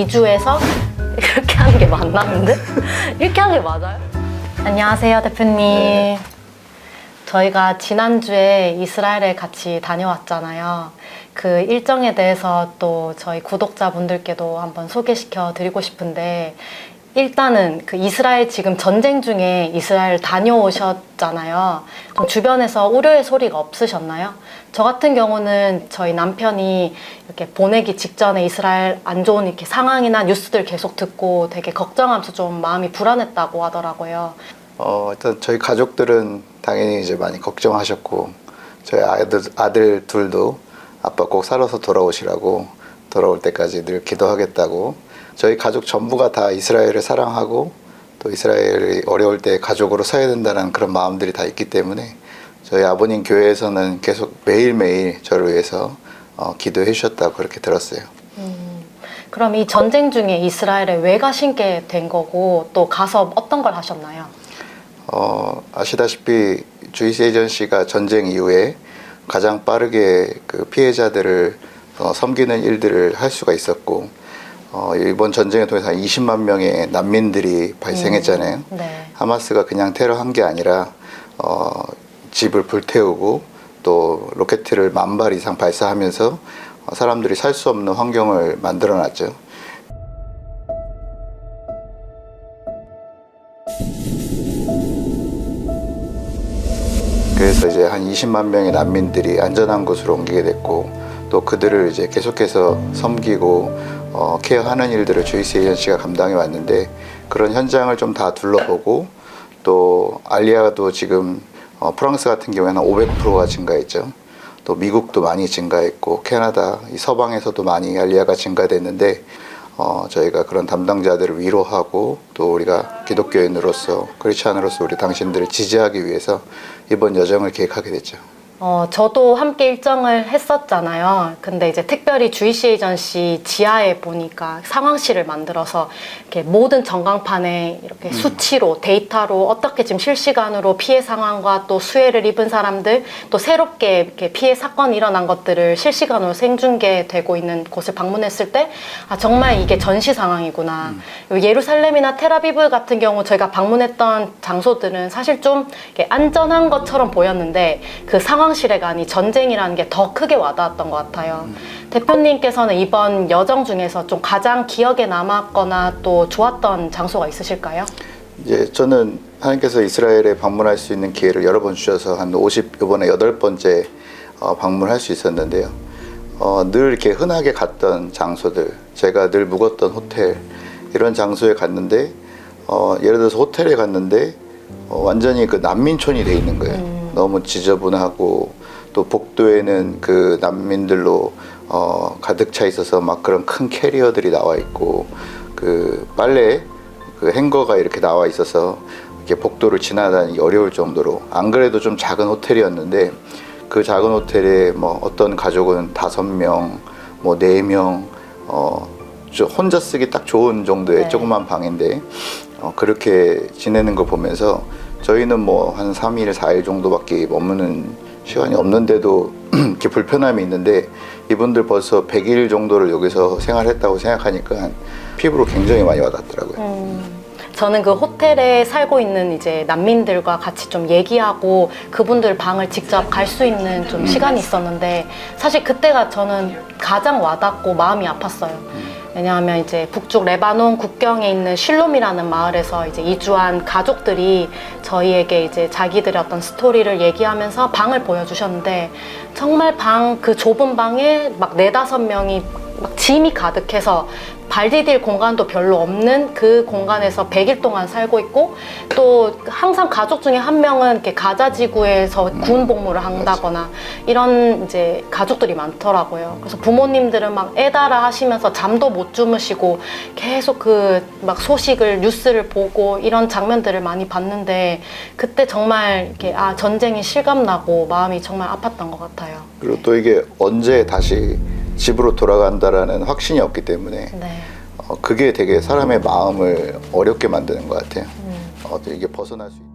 이주해서 이렇게 하는 게 맞나 근데? 이렇게 하는 게 맞아요? 안녕하세요 대표님. 저희가 지난주에 이스라엘에 같이 다녀왔잖아요. 그 일정에 대해서 또 저희 구독자분들께도 한번 소개시켜 드리고 싶은데 일단은 그 이스라엘 지금 전쟁 중에 이스라엘 다녀오셨잖아요. 좀 주변에서 우려의 소리가 없으셨나요? 저 같은 경우는 저희 남편이 이렇게 보내기 직전에 이스라엘 안 좋은 이렇게 상황이나 뉴스들 계속 듣고 되게 걱정하면서 좀 마음이 불안했다고 하더라고요. 어, 일단 저희 가족들은 당연히 이제 많이 걱정하셨고 저희 아들 아들 둘도 아빠 꼭 살아서 돌아오시라고 돌아올 때까지 늘 기도하겠다고 저희 가족 전부가 다 이스라엘을 사랑하고 또 이스라엘이 어려울 때 가족으로 서야 된다는 그런 마음들이 다 있기 때문에 저희 아버님 교회에서는 계속 매일매일 저를 위해서 어, 기도해 주셨다고 그렇게 들었어요. 그럼 이 전쟁 중에 이스라엘에 왜 가신게 된 거고 또 가서 어떤 걸 하셨나요? 어, 아시다시피 주이스 에이전시가 전쟁 이후에 가장 빠르게 그 피해자들을 어, 섬기는 일들을 할 수가 있었고 어, 이번 전쟁을 통해서 한 20만 명의 난민들이 발생했잖아요. 네. 하마스가 그냥 테러한 게 아니라 어, 집을 불태우고 또 로켓을 만 발 이상 발사하면서 어, 사람들이 살 수 없는 환경을 만들어놨죠. 그래서 이제 한 20만 명의 난민들이 안전한 곳으로 옮기게 됐고 또 그들을 이제 계속해서 섬기고 어, 케어하는 일들을 주이스 에이전시가 감당해 왔는데 그런 현장을 좀 다 둘러보고 또 알리아도 지금 어, 프랑스 같은 경우에는 500%가 증가했죠. 또 미국도 많이 증가했고 캐나다 이 서방에서도 많이 알리아가 증가됐는데 어, 저희가 그런 담당자들을 위로하고 또 우리가 기독교인으로서 크리스찬으로서 우리 당신들을 지지하기 위해서 이번 여정을 계획하게 됐죠. 어, 저도 함께 일정을 했었잖아요. 근데 이제 특별히 주이시 에이전시 지하에 보니까 상황실을 만들어서 이렇게 모든 전광판에 이렇게 수치로 데이터로 어떻게 지금 실시간으로 피해 상황과 또 수혜를 입은 사람들 또 새롭게 이렇게 피해 사건이 일어난 것들을 실시간으로 생중계되고 있는 곳을 방문했을 때 아, 정말 이게 전시 상황이구나. 예루살렘이나 테라비브 같은 경우 저희가 방문했던 장소들은 사실 좀 이렇게 안전한 것처럼 보였는데 그 상황 실에 가니 전쟁이라는 게 더 크게 와닿았던 것 같아요. 대표님께서는 이번 여정 중에서 좀 가장 기억에 남았거나 또 좋았던 장소가 있으실까요? 이제 저는 하나님께서 이스라엘에 방문할 수 있는 기회를 여러 번 주셔서 한 50, 이번에 여덟 번째 어, 방문할 수 있었는데요. 어, 늘 이렇게 흔하게 갔던 장소들, 제가 늘 묵었던 호텔, 이런 장소에 갔는데, 어, 예를 들어서 호텔에 갔는데, 어, 완전히 그 난민촌이 돼 있는 거예요. 너무 지저분하고, 또 복도에는 그 난민들로 어, 가득 차 있어서 막 그런 큰 캐리어들이 나와 있고, 그 빨래 그 행거가 이렇게 나와 있어서 이렇게 복도를 지나다니기 어려울 정도로 안 그래도 좀 작은 호텔이었는데 그 작은 호텔에 뭐 어떤 가족은 다섯 명, 뭐 네 명, 어, 저 혼자 쓰기 딱 좋은 정도의 네. 조그만 방인데 어, 그렇게 지내는 거 보면서 저희는 뭐 한 3일, 4일 정도밖에 머무는 시간이 없는데도 이렇게 불편함이 있는데 이분들 벌써 100일 정도를 여기서 생활했다고 생각하니까 피부로 굉장히 많이 와닿더라고요. 음, 저는 그 호텔에 살고 있는 이제 난민들과 같이 좀 얘기하고 그분들 방을 직접 갈 수 있는 좀 시간이 있었는데 사실 그때가 저는 가장 와닿고 마음이 아팠어요. 왜냐하면 이제 북쪽 레바논 국경에 있는 실롬이라는 마을에서 이제 이주한 가족들이 저희에게 이제 자기들의 어떤 스토리를 얘기하면서 방을 보여주셨는데 정말 방 그 좁은 방에 막 네다섯 명이 막 짐이 가득해서 발 디딜 공간도 별로 없는 그 공간에서 100일 동안 살고 있고 또 항상 가족 중에 한 명은 이렇게 가자 지구에서 군 복무를 한다거나 이런 이제 가족들이 많더라고요. 그래서 부모님들은 막 애달아 하시면서 잠도 못 주무시고 계속 그 막 소식을 뉴스를 보고 이런 장면들을 많이 봤는데 그때 정말 이렇게 아 전쟁이 실감나고 마음이 정말 아팠던 것 같아요. 그리고 또 이게 언제 다시 집으로 돌아간다라는 확신이 없기 때문에 네. 어, 그게 되게 사람의 마음을 어렵게 만드는 것 같아요. 어, 이게 벗어날 수 있는.